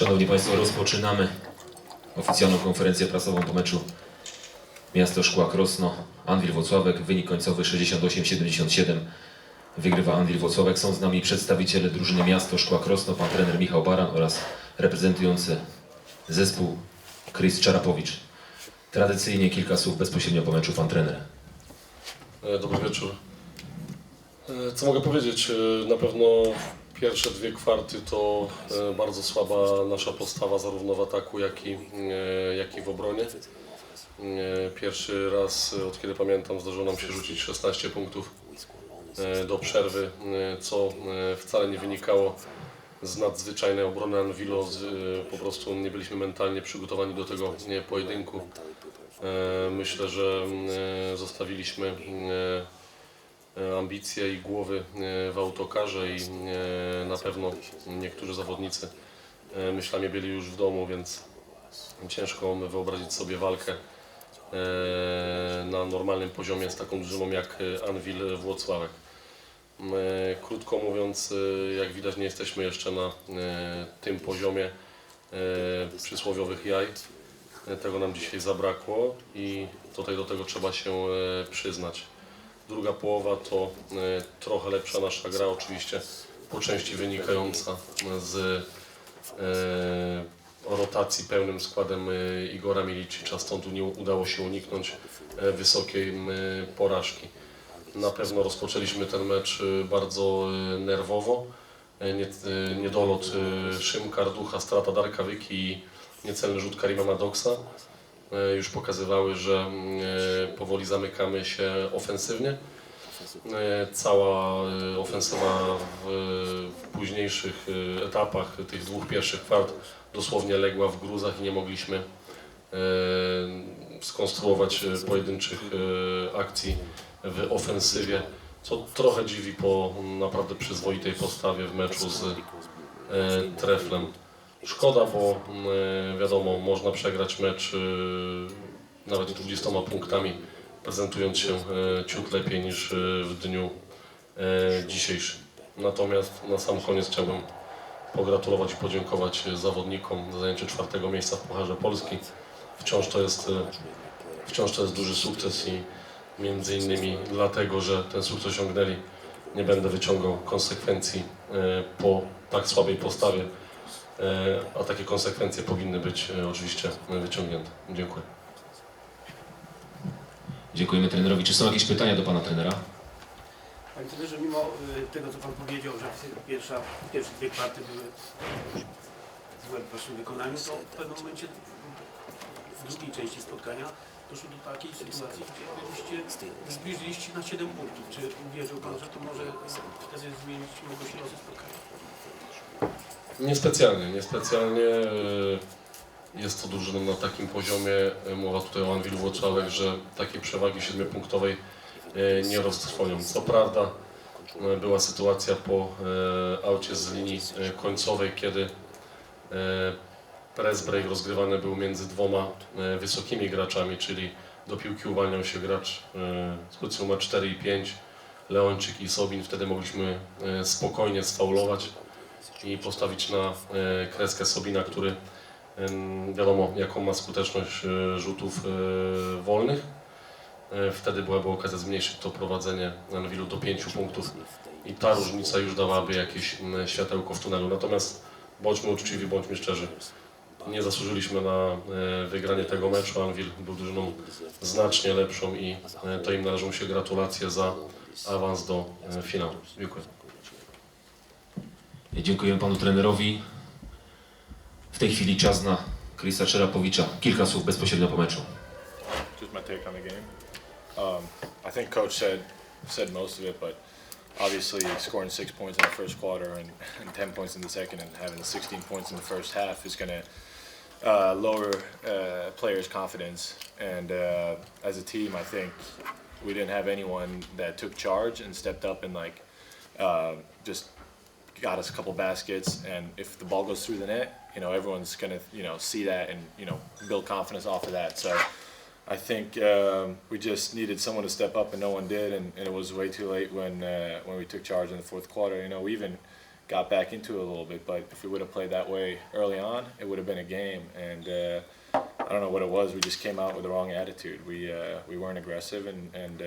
Szanowni Państwo, rozpoczynamy oficjalną konferencję prasową po meczu Miasto Szkła Krosno, Anwil Włocławek. Wynik końcowy 68-77. Wygrywa Anwil Włocławek. Są z nami przedstawiciele drużyny Miasto Szkła Krosno, pan trener Michał Baran oraz reprezentujący zespół Chris Czarapowicz. Tradycyjnie kilka słów bezpośrednio po meczu pan trener. E, Dobry wieczór. E, Co mogę powiedzieć? E, Na pewno pierwsze dwie kwarty to e, bardzo słaba nasza postawa zarówno w ataku, jak i, e, jak i w obronie. E, Pierwszy raz, od kiedy pamiętam, zdarzyło nam się rzucić 16 punktów do przerwy, co wcale nie wynikało z nadzwyczajnej obrony e, Po prostu nie byliśmy mentalnie przygotowani do tego pojedynku. Myślę, że e, zostawiliśmy ambicje i głowy e, w autokarze i e, na pewno niektórzy zawodnicy e, myślami byli już w domu, więc ciężko wyobrazić sobie walkę na normalnym poziomie z taką drużyną jak Anwil Włocławek. Krótko mówiąc, jak widać nie jesteśmy jeszcze na tym poziomie przysłowiowych jaj. Tego nam dzisiaj zabrakło i tutaj do tego trzeba się przyznać. Druga połowa to e, trochę lepsza nasza gra, oczywiście po części wynikająca z e, rotacji pełnym składem e, Igora Milicicza, stąd nie udało się uniknąć wysokiej porażki. Na pewno rozpoczęliśmy ten mecz bardzo nerwowo. Nie, niedolot Szymka, Ducha, strata Darka Wyki i niecelny rzut Karima Madoksa już pokazywały, że mm, e, powoli zamykamy się ofensywnie. E, Cała e, ofensywa w, w późniejszych e, etapach tych dwóch pierwszych kwart dosłownie legła w gruzach i nie mogliśmy e, skonstruować e, pojedynczych e, akcji w ofensywie, co trochę dziwi po naprawdę przyzwoitej postawie w meczu z e, Treflem. Szkoda, bo mm, wiadomo, można przegrać mecz e, nawet 20 punktami, prezentując się e, ciut lepiej niż e, w dniu e, dzisiejszym. Natomiast na sam koniec chciałbym pogratulować i podziękować zawodnikom za zajęcie czwartego miejsca w Pucharze Polski. Wciąż to jest, wciąż to jest duży sukces i między innymi dlatego, że ten sukces osiągnęli, nie będę wyciągał konsekwencji po tak słabej postawie, a takie konsekwencje powinny być e, oczywiście wyciągnięte. Dziękuję. Dziękujemy trenerowi. Czy są jakieś pytania do pana trenera? Panie trenerze, mimo y, tego, co Pan powiedział, że pierwsza, pierwsze dwie kwarty były złe w Waszym wykonaniu, to w pewnym momencie w drugiej części spotkania doszło do takiej sytuacji, gdzie byliście zbliżyliście na 7 punktów. Czy uwierzył Pan, że to może wtedy zmienić mogło się losy spotkania? Niespecjalnie, niespecjalnie. e, Jest to drużyną na takim poziomie, e, mowa tutaj o Anwilu Włocławek, że takiej przewagi siedmiopunktowej e, nie roztrwonią. Co prawda była sytuacja po aucie z linii końcowej, kiedy press break rozgrywany był między dwoma wysokimi graczami, czyli do piłki uwalniał się gracz z pozycji numer 4 i 5, Leończyk i Sobin. Wtedy mogliśmy spokojnie sfaulować i postawić na e, kreskę Sobina, który wiadomo jaką ma skuteczność e, rzutów e, wolnych. Wtedy byłaby okazja zmniejszyć to prowadzenie Anwilu do 5 punktów i ta różnica już dawałaby jakieś światełko w tunelu. Natomiast bądźmy uczciwi, bądźmy szczerzy. Nie zasłużyliśmy na wygranie tego meczu. Anwil był drużyną znacznie lepszą i to im należą się gratulacje za awans do finału. Dziękuję. Dziękuję panu trenerowi. W tej chwili czas na Czerapowicza. Kilka słów bezpośrednio po meczu. just my take on the game. Um, I think coach said said most of it, but obviously scoring six points in the first quarter and, and ten points in the second, and having 16 points in the first half is going to uh, lower uh, players' confidence. And uh, as a team, I think we didn't have anyone that took charge and stepped up and like uh, just got us a couple baskets. And if the ball goes through the net, you know everyone's going to you know see that and you know build confidence off of that. So. I think um, we just needed someone to step up, and no one did, and, and it was way too late when uh, when we took charge in the fourth quarter. You know, we even got back into it a little bit. But if we would have played that way early on, it would have been a game. And uh, I don't know what it was. We just came out with the wrong attitude. We uh, we weren't aggressive, and and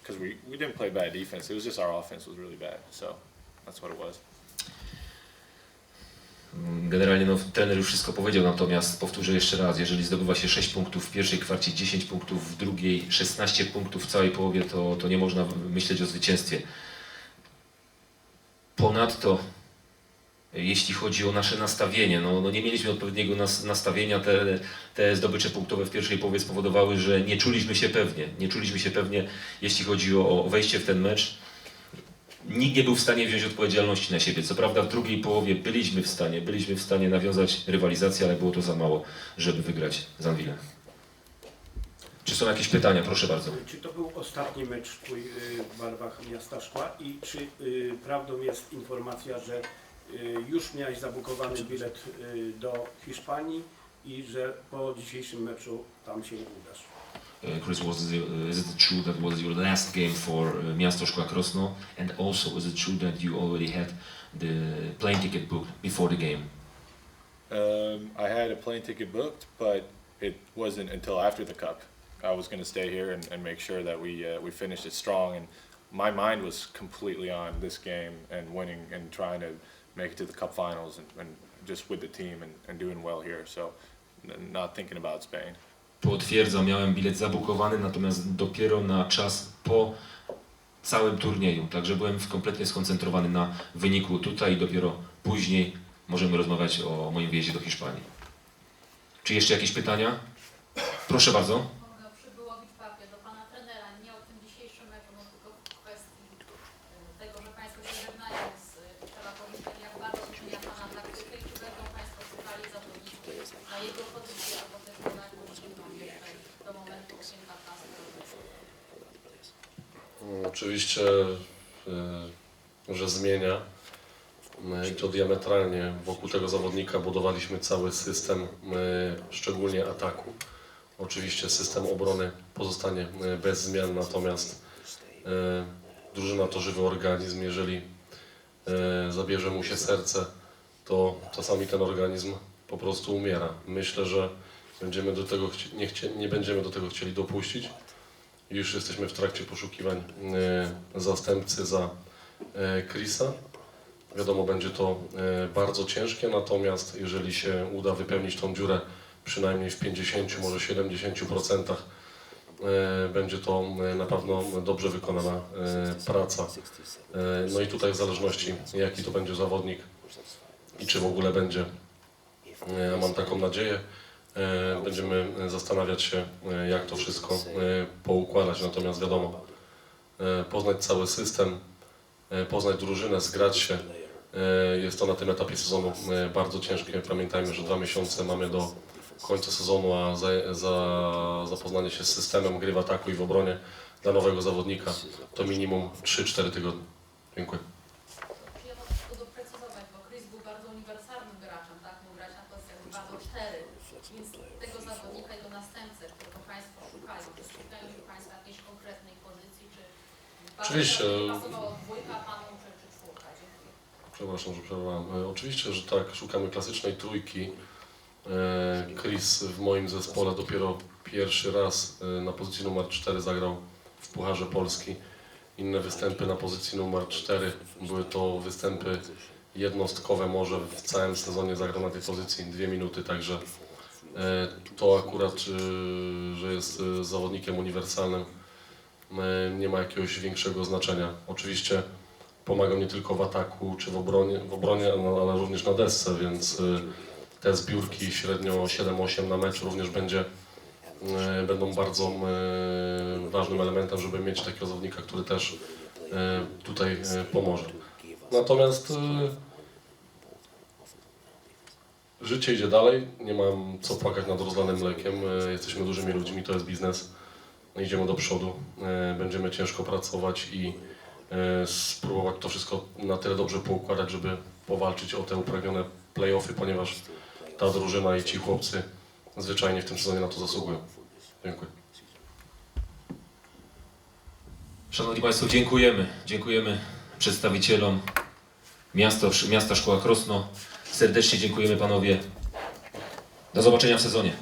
because we we didn't play bad defense. It was just our offense was really bad. So that's what it was. Generalnie no, trener już wszystko powiedział, natomiast powtórzę jeszcze raz, jeżeli zdobywa się 6 punktów w pierwszej kwarcie, 10 punktów w drugiej, 16 punktów w całej połowie, to, to nie można myśleć o zwycięstwie. Ponadto, jeśli chodzi o nasze nastawienie, no, no nie mieliśmy odpowiedniego nas, nastawienia, te, te zdobycze punktowe w pierwszej połowie spowodowały, że nie czuliśmy się pewnie, nie czuliśmy się pewnie, jeśli chodzi o, o wejście w ten mecz. Nikt nie był w stanie wziąć odpowiedzialności na siebie. Co prawda w drugiej połowie byliśmy w stanie, byliśmy w stanie nawiązać rywalizację, ale było to za mało, żeby wygrać z Anwilem. Czy są jakieś pytania? Proszę bardzo. Czy to był ostatni mecz twój y, w barwach miasta Szkła i czy y, prawdą jest informacja, że y, już miałeś zabukowany bilet y, do Hiszpanii i że po dzisiejszym meczu tam się udasz? Uh, Chris, was it, uh, is it true that was your last game for uh, Krosno? And also, is it true that you already had the plane ticket booked before the game? Um, I had a plane ticket booked, but it wasn't until after the cup. I was going to stay here and, and make sure that we uh, we finished it strong. And my mind was completely on this game and winning and trying to make it to the cup finals and, and just with the team and, and doing well here. So not thinking about Spain. Potwierdzam, miałem bilet zabukowany, natomiast dopiero na czas po całym turnieju. Także byłem kompletnie skoncentrowany na wyniku tutaj i dopiero później możemy rozmawiać o moim wyjeździe do Hiszpanii. Czy jeszcze jakieś pytania? Proszę bardzo. Mogę przybyłowić papier do pana trenera, nie o tym dzisiejszym meczu, no tylko w kwestii tego, że państwo się żegnają z powiedzieć, jak bardzo docenia pana taktykę i czy będą państwo szukali zawodników na jego pozycję, albo też na inną jeszcze do momentu okienka transferowego. Mm, Oczywiście, y, że zmienia. y, I to diametralnie. Wokół tego zawodnika budowaliśmy cały system, y, szczególnie ataku. Oczywiście system obrony pozostanie bez zmian, natomiast drużyna to żywy organizm. Jeżeli zabierze mu się serce, to czasami ten organizm po prostu umiera. Myślę, że będziemy do tego nie, nie będziemy do tego chcieli dopuścić. Już jesteśmy w trakcie poszukiwań e, zastępcy za e, Chrisa. Wiadomo, będzie to e, bardzo ciężkie, natomiast jeżeli się uda wypełnić tą dziurę przynajmniej w 50, może 70%, e, będzie to na pewno dobrze wykonana praca. No i tutaj w zależności jaki to będzie zawodnik i czy w ogóle będzie, mam taką nadzieję, Będziemy zastanawiać się, e, jak to wszystko e, poukładać. Natomiast wiadomo, e, poznać cały system, e, poznać drużynę, zgrać się. e, Jest to na tym etapie sezonu e, bardzo ciężkie. Pamiętajmy, że dwa miesiące mamy do końca sezonu, a za, za zapoznanie się z systemem gry w ataku i w obronie dla nowego zawodnika to minimum 3-4 tygodnie. Dziękuję. Czy ja mogę tylko doprecyzować, bo Chris był bardzo uniwersalnym graczem, tak? Mógł grać na pozycjach 2 do 4, więc tego zawodnika i do następcę, którego Państwo szukają, czy szukają się Państwo jakiejś konkretnej pozycji, czy Oczywiście. bardziej pasowało dwójka Panu, czy, czy czwórka? Dziękuję. Przepraszam, że przerwałem. E, Oczywiście, że tak, szukamy klasycznej trójki. E, Chris w moim zespole dopiero pierwszy raz e, na pozycji numer 4 zagrał w Pucharze Polski. Inne występy na pozycji numer 4 były to występy jednostkowe, może w całym sezonie zagrał na tej pozycji dwie minuty, także to akurat, że jest zawodnikiem uniwersalnym, nie ma jakiegoś większego znaczenia. Oczywiście pomagał nie tylko w ataku czy w obronie, w obronie no, ale również na desce, więc y, te zbiórki średnio 7-8 na mecz również będzie, y, będą bardzo ważnym elementem, żeby mieć takiego zawodnika, który też tutaj pomoże. Natomiast życie idzie dalej, nie mam co płakać nad rozlanym mlekiem, jesteśmy dużymi ludźmi, to jest biznes, idziemy do przodu, y, będziemy ciężko pracować i e, spróbować to wszystko na tyle dobrze poukładać, żeby powalczyć o te upragnione play-offy, ponieważ ta drużyna i ci chłopcy zwyczajnie w tym sezonie na to zasługują. Dziękuję. Szanowni Państwo, dziękujemy. Dziękujemy przedstawicielom miasto, miasta Szkoła Krosno. Serdecznie dziękujemy panowie. Do zobaczenia w sezonie.